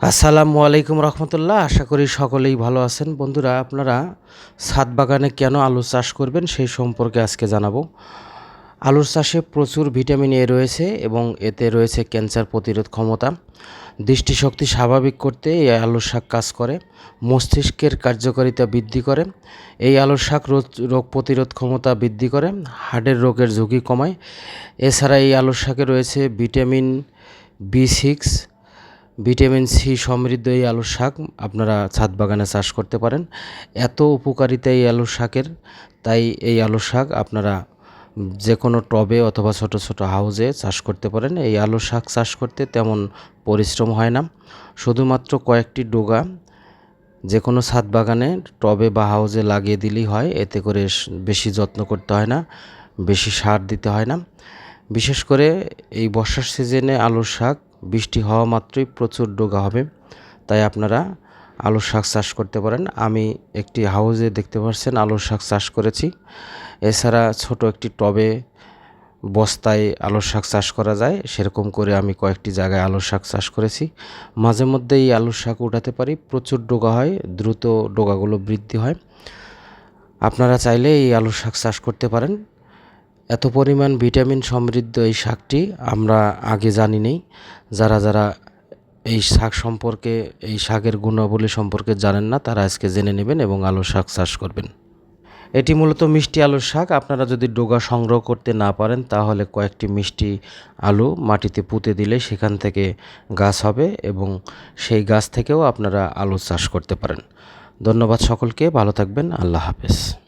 আসসালামু আলাইকুম রহমতুল্লাহ। আশা করি সকলেই ভালো আছেন। বন্ধুরা, আপনারা ছাদ বাগানে কেন আলু চাষ করবেন সেই সম্পর্কে আজকে জানাব। আলুর চাষে প্রচুর ভিটামিন এ রয়েছে এবং এতে রয়েছে ক্যান্সার প্রতিরোধ ক্ষমতা। দৃষ্টিশক্তি স্বাভাবিক করতে এই আলুর শাক কাজ করে, মস্তিষ্কের কার্যকারিতা বৃদ্ধি করে, এই আলুর শাক রোগ প্রতিরোধ ক্ষমতা বৃদ্ধি করে হার্টের রোগের ঝুঁকি কমায়। এছাড়া এই আলুর শাকে রয়েছে vitamin B six vitamin C সমৃদ্ধ এই আলুর শাক আপনারা ছাদ বাগানে চাষ করতে পারেন। এত উপকারিতা এই আলুর শাকের, তাই এই আলুর শাক আপনারা যে কোনো টবে অথবা ছোট ছোট হাউজে চাষ করতে পারেন। এই আলুর শাক চাষ করতে তেমন পরিশ্রম হয় না। শুধুমাত্র কয়েকটি ডোগা যে কোনো ছাদ বাগানে, টবে বা হাউজে লাগিয়ে দিলেই হয়। এতে করে বেশি যত্ন করতে হয় না, বেশি সার দিতে হয় না। বিশেষ করে এই বর্ষার সিজনে আলুর শাক, বৃষ্টি হওয়া মাত্রই প্রচুর ডোগা হবে। তাই আপনারা আলুর শাক চাষ করতে পারেন। আমি একটি হাউজে দেখতে পাচ্ছেন আলুর শাক চাষ করেছি। এছাড়া ছোট একটি টবে বস্তায় আলুর শাক চাষ করা যায়। সেরকম করে আমি কয়েকটি জায়গায় আলুর শাক চাষ করেছি। মাঝে মধ্যে এই আলুর শাক উঠাতে পারি। প্রচুর ডোগা হয়, দ্রুত ডোগাগুলো বৃদ্ধি হয়। আপনারা চাইলে এই আলুর শাক চাষ করতে পারেন। এত পরিমাণ ভিটামিন সমৃদ্ধ এই শাকটি আমরা আগে জানি নেই। যারা যারা এই শাক সম্পর্কে, এই শাকের গুণাবলী সম্পর্কে জানেন না, তারা আজকে জেনে নেবেন এবং আলু শাক চাষ করবেন। এটি মূলত মিষ্টি আলুর শাক। আপনারা যদি ডোগা সংগ্রহ করতে না পারেন, তাহলে কয়েকটি মিষ্টি আলু মাটিতে পুঁতে দিলে সেখান থেকে গাছ হবে এবং সেই গাছ থেকেও আপনারা আলু চাষ করতে পারেন। ধন্যবাদ সকলকে। ভালো থাকবেন। আল্লাহ হাফেজ।